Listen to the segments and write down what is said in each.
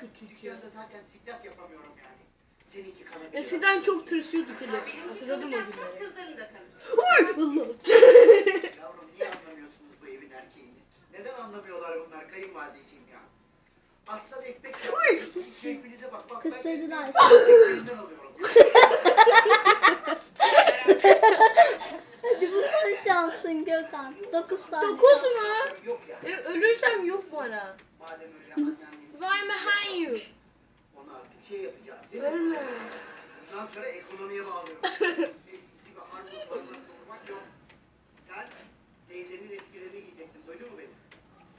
kötü ya. Dükkanda zaten siktaf yapamıyorum yani. Seninki kanı bir Eskiden çok tırsıyorduk hele. Hatırladım o günleri. kızlarını da tanı. Allah. Yavrum niye anlamıyorsunuz bu evin erkeğini? Neden anlamıyorlar bunlar kayınvalideciğim ya? Aslan ekmek yapıyorsunuz. Keyfinize bak. bak ben Kızsadılar. ekmeğinden alıyorum. Hadi bu son şansın Gökhan. 9 tane. Dokuz mu? Yok ya. E, ölürsem yok bana. Sonra ekonomiye bağlıyorum. Eskisi gibi armut basması vurmak yok. Sen teyzenin eskilerini giyeceksin. Duydun mu beni?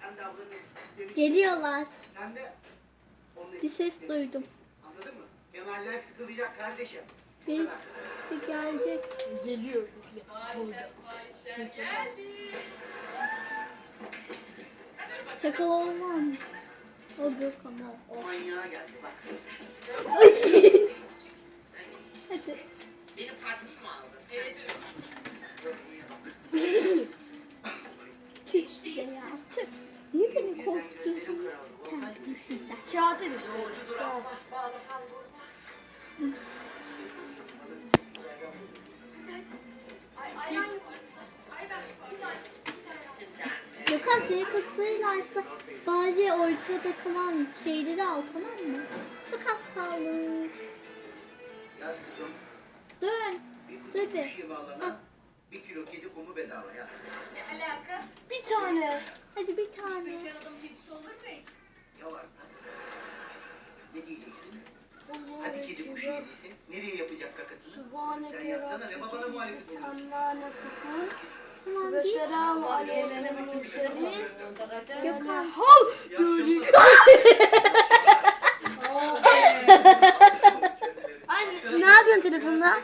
Sen de ablanın eskilerini Geliyorlar. Sen de onun Bir ses eskilerini duydum. Anladın mı? Kemaller sıkılacak kardeşim. Birisi gelecek. Geliyor. Çakal olmaz. O Gökhan o. o. Manyağa geldi bak. İşte ya. Çık. Niye beni korkutuyorsun? Terbiyesizler. Kağıt işte. Gökhan seni kıstırırlarsa bari ortada kalan şeyleri al tamam mı? Çok az kalmış. Dön. Bir Dur bir. bir kilo kedi kumu bedava ya. Ne alaka? Bir tane. Hadi bir tane. Hristiyan adam kedisi olur mu hiç? Ya varsa? Ne diyeceksin? Hadi kedi kuşu yediysin. Nereye yapacak kakasını? Sen yazsana ne babana muhalefet amma nasifun. Tamam Ve bir selamu aleykel murselin. Gökhan. Böyle. Anne ne yapıyorsun telefonda?